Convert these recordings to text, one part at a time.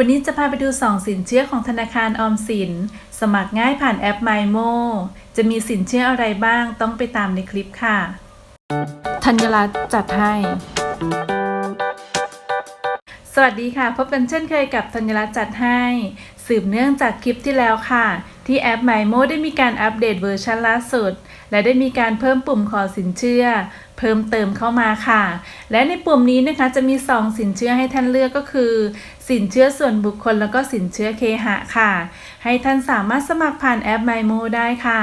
วันนี้จะพาไปดู 2 สินเชื่อของธนาคารออมสิน สมัครง่ายผ่านแอป MyMo จะมีสินเชื่ออะไรบ้างต้องไปตามในคลิปค่ะ ธัญรัตน์จัดให้ สวัสดีค่ะ พบกันเช่นเคยกับธัญรัตน์จัดให้ สืบเนื่องจากคลิปที่แล้วค่ะ ที่แอป MyMo ได้มีการอัปเดตเวอร์ชันล่าสุด และได้มีการเพิ่มปุ่มขอสินเชื่อ เพิ่มเติมเข้ามาค่ะ และในปุ่มนี้นะคะจะมี 2 สินเชื่อให้ท่านเลือกก็คือ สินเชื่อส่วนบุคคลแล้วก็สินเชื่อเคหะค่ะ ให้ท่านสามารถสมัครผ่านแอป MyMo ได้ค่ะ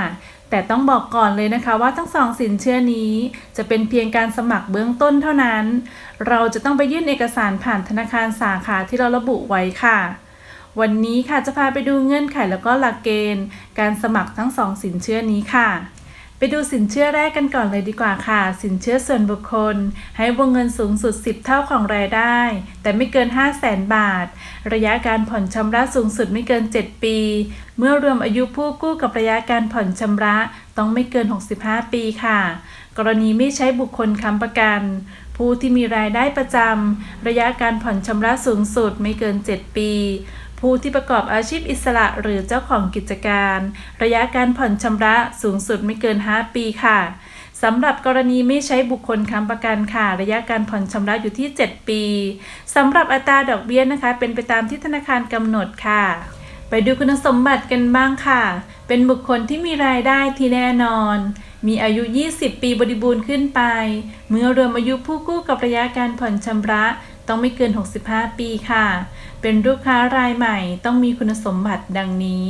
แต่ต้องบอกก่อนเลยนะคะว่าทั้งสองสินเชื่อนี้ จะเป็นเพียงการสมัครเบื้องต้นเท่านั้น เราจะต้องไปยื่นเอกสารผ่านธนาคารสาขาที่เราระบุไว้ค่ะ วันนี้ค่ะจะพาไปดูเงื่อนไขแล้วก็หลักเกณฑ์ การสมัครทั้งสองสินเชื่อนี้ค่ะ ไปดูสินเชื่อแรกกันก่อนเลยดีกว่าค่ะ สินเชื่อส่วนบุคคล ให้วงเงินสูงสุด 10 เท่าของรายได้ แต่ไม่เกิน 5 0 0แสนบาท ระยะการผ่อนชำระสูงสุดไม่เกิน 7 ปี เมื่อรวมอายุผู้กู้กับระยะการผ่อนชำระต้องไม่เกิน 65 ปีค่ะ กรณีไม่ใช้บุคคลค้ำประกัน ผู้ที่มีรายได้ประจำระยะการผ่อนชำระสูงสุดไม่เกิน 7 ปี ผู้ที่ประกอบอาชีพอิสระหรือเจ้าของกิจการ ระยะการผ่อนชำระสูงสุดไม่เกิน 5 ปีค่ะสำหรับกรณีไม่ใช้บุคคลค้ำประกันค่ะ ระยะการผ่อนชำระอยู่ที่ 7 ปีสำหรับอัตราดอกเบี้ยนะคะ เป็นไปตามที่ธนาคารกำหนดค่ะ ไปดูคุณสมบัติกันบ้างค่ะ เป็นบุคคลที่มีรายได้ที่แน่นอน มีอายุ 20 ปีบริบูรณ์ขึ้นไป เมื่อรวมอายุผู้กู้กับระยะการผ่อนชำระ ต้องไม่เกิน 65 ปีค่ะ เป็นลูกค้ารายใหม่ต้องมีคุณสมบัติดังนี้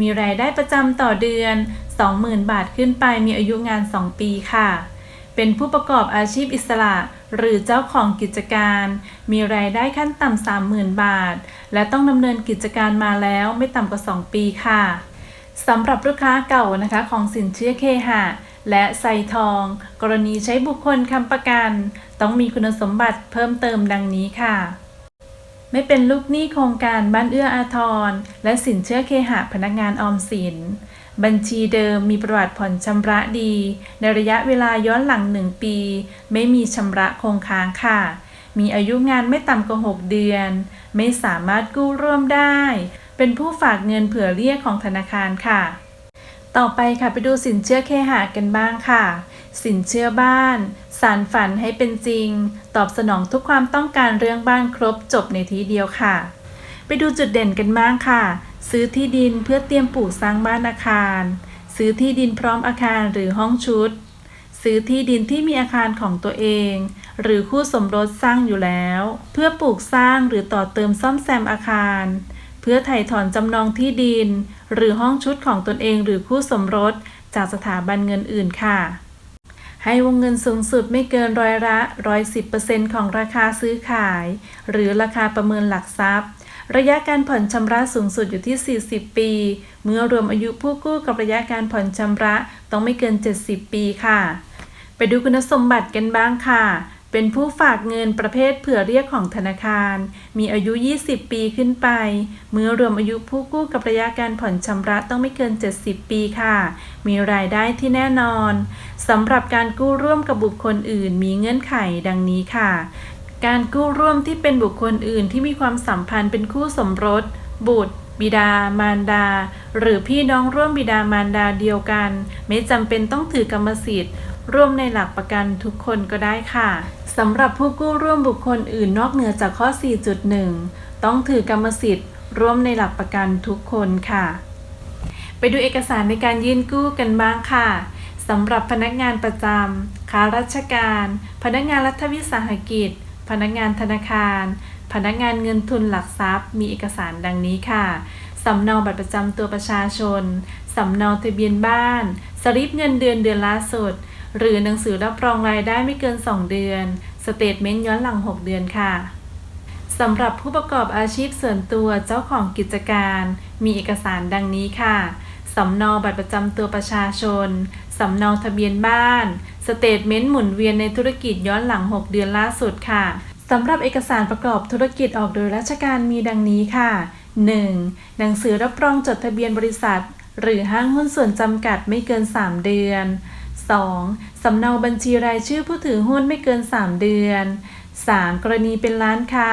มีรายได้ประจำต่อเดือน 20,000 บาทขึ้นไปมีอายุงาน 2 ปีค่ะ เป็นผู้ประกอบอาชีพอิสระ หรือเจ้าของกิจการ มีรายได้ขั้นต่ำ 30,000 บาท และต้องดำเนินกิจการมาแล้วไม่ต่ำกว่า 2 ปีค่ะสำหรับลูกค้าเก่านะคะของสินเชื่อเคหะ และไซทอง กรณีใช้บุคคลค้ำประกัน ต้องมีคุณสมบัติเพิ่มเติมดังนี้ค่ะ ไม่เป็นลูกหนี้โครงการบ้านเอื้ออาทร และสินเชื่อเคหะพนักงานออมสิน บัญชีเดิมมีประวัติผ่อนชำระดี ในระยะเวลาย้อนหลัง1ปี ไม่มีชำระคงค้างค่ะ มีอายุงานไม่ต่ำกว่า 6 เดือน ไม่สามารถกู้ร่วมได้ เป็นผู้ฝากเงินเผื่อเรียกของธนาคารค่ะ ต่อไปค่ะไปดูสินเชื่อเคหะกันบ้างค่ะ สินเชื่อบ้าน สารฝันให้เป็นจริง ตอบสนองทุกความต้องการเรื่องบ้านครบจบในทีเดียวค่ะ ไปดูจุดเด่นกันบ้างค่ะ ซื้อที่ดินเพื่อเตรียมปลูกสร้างบ้านอาคาร ซื้อที่ดินพร้อมอาคารหรือห้องชุด ซื้อที่ดินที่มีอาคารของตัวเอง หรือคู่สมรสสร้างอยู่แล้ว เพื่อปลูกสร้างหรือต่อเติมซ่อมแซมอาคาร เพื่อไถ่ถอนจำนองที่ดิน หรือห้องชุดของตนเองหรือคู่สมรส จากสถาบันเงินอื่นค่ะ ให้วงเงินสูงสุดไม่เกินร้อยละร้อยสิบเปอร์เซ็นต์ของราคาซื้อขาย หรือราคาประเมินหลักทรัพย์ ระยะการผ่อนชำระสูงสุดอยู่ที่ 40 ปี เมื่อรวมอายุผู้กู้กับระยะการผ่อนชำระต้องไม่เกิน 70 ปีค่ะ ไปดูคุณสมบัติกันบ้างค่ะ เป็นผู้ฝากเงินประเภทเผื่อเรียกของธนาคาร มีอายุ 20 ปีขึ้นไป เมื่อรวมอายุผู้กู้กับระยะการผ่อนชำระต้องไม่เกิน 70 ปีค่ะ มีรายได้ที่แน่นอนสำหรับการกู้ร่วมกับบุคคลอื่น มีเงื่อนไขดังนี้ค่ะ การกู้ร่วมที่เป็นบุคคลอื่นที่มีความสัมพันธ์เป็นคู่สมรส บุตรบิดามารดา หรือพี่น้องร่วมบิดามารดาเดียวกัน ไม่จำเป็นต้องถือกรรมสิทธิ์ ร่วมในหลักประกันทุกคนก็ได้ค่ะ สำหรับผู้กู้ร่วมบุคคลอื่นนอกเหนือจากข้อ 4.1 ต้องถือกรรมสิทธิ์ ร่วมในหลักประกันทุกคนค่ะ ไปดูเอกสารในการยื่นกู้กันบ้างค่ะสำหรับพนักงานประจำข้าราชการ พนักงานรัฐวิสาหกิจ พนักงานธนาคาร พนักงานเงินทุนหลักทรัพย์ มีเอกสารดังนี้ค่ะสำเนาบัตรประจำตัวประชาชน สำเนาทะเบียนบ้าน สลิปเงินเดือนเดือนล่าสุด หรือหนังสือรับรองรายได้ไม่เกิน 2 เดือน สเตทเมนต์ย้อนหลัง 6 เดือนค่ะสำหรับผู้ประกอบอาชีพส่วนตัวเจ้าของกิจการ มีเอกสารดังนี้ค่ะ สำเนาบัตรประจำตัวประชาชน สำเนาทะเบียนบ้าน สเตทเมนต์หมุนเวียนในธุรกิจย้อนหลัง 6 เดือนล่าสุดค่ะสำหรับเอกสารประกอบธุรกิจออกโดยราชการมีดังนี้ค่ะ 1. หนังสือรับรองจดทะเบียนบริษัท หรือห้างหุ้นส่วนจำกัดไม่เกิน 3 เดือน 2. สำเนาบัญชีรายชื่อผู้ถือหุ้นไม่เกิน 3 เดือน 3. กรณีเป็นร้านค้า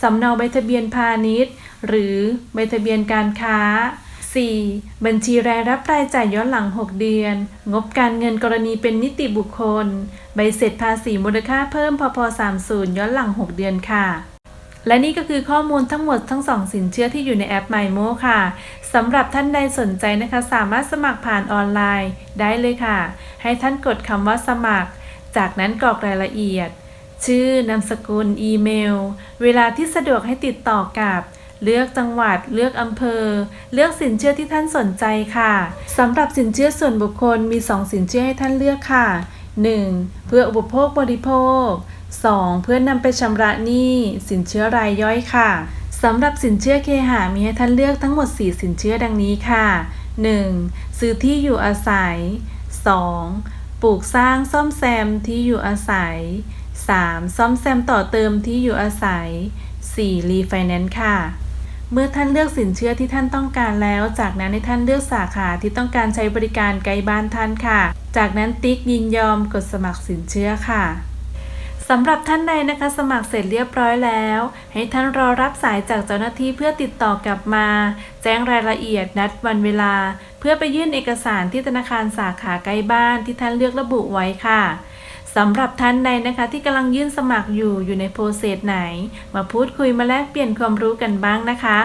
สำเนาใบทะเบียนพาณิชย์ หรือใบทะเบียนการค้า 4. บัญชีรายรับรายจ่ายย้อนหลัง 6 เดือน งบการเงินกรณีเป็นนิติบุคคล ใบเสร็จภาษีมูลค่าเพิ่มพพ30ย้อนหลัง 6 เดือนค่ะ และนี่ก็คือข้อมูลทั้งหมดทั้งสองสินเชื่อที่อยู่ในแอป MyMo ค่ะสำหรับท่านใดสนใจนะคะ สามารถสมัครผ่านออนไลน์ได้เลยค่ะ ให้ท่านกดคำว่าสมัคร จากนั้นกรอกรายละเอียด ชื่อนามสกุล อีเมล เวลาที่สะดวกให้ติดต่อกับเลือกจังหวัด เลือกอำเภอ เลือกสินเชื่อที่ท่านสนใจค่ะสำหรับสินเชื่อส่วนบุคคลมี 2 สินเชื่อให้ท่านเลือกค่ะ 1. เพื่ออุปโภคบริโภค 2. เพื่อนำไปชำระหนี้สินเชื่อรายย่อยค่ะสำหรับสินเชื่อเคหะมีให้ท่านเลือกทั้งหมด 4 สินเชื่อดังนี้ค่ะ 1. ซื้อที่อยู่อาศัย 2. ปลูกสร้างซ่อมแซมที่อยู่อาศัย 3. ซ่อมแซมต่อเติมที่อยู่อาศัย 4. รีไฟแนนซ์ค่ะ เมื่อท่านเลือกสินเชื่อที่ท่านต้องการแล้ว จากนั้นให้ท่านเลือกสาขาที่ต้องการใช้บริการใกลบ้านท่านค่ะ จากนั้นติ๊กยินยอมกดสมัครสินเชื่อค่ะ สำหรับท่านใดนะคะสมัครเสร็จเรียบร้อยแล้ว ให้ท่านรอรับสายจากเจ้าหน้าที่เพื่อติดต่อกลับมา แจ้งรายละเอียดนัดวันเวลา เพื่อไปยื่นเอกสารที่ธนาคารสาขาใกล้บ้านที่ท่านเลือกระบุไว้ค่ะ สำหรับท่านใดนะคะที่กำลังยื่นสมัครอยู่อยู่ในโปรเซสไหน มาพูดคุยมาแลกเปลี่ยนความรู้กันบ้างนะคะ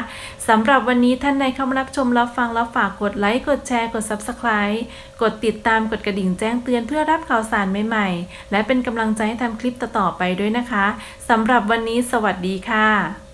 สำหรับวันนี้ท่านใดเข้ามารับชมรับฟังแล้วฝากกดไลค์กดแชร์กด Subscribe กดติดตามกดกระดิ่งแจ้งเตือนเพื่อรับข่าวสารใหม่ๆ และเป็นกำลังใจให้ทำคลิปต่อๆไปด้วยนะคะสำหรับวันนี้สวัสดีค่ะ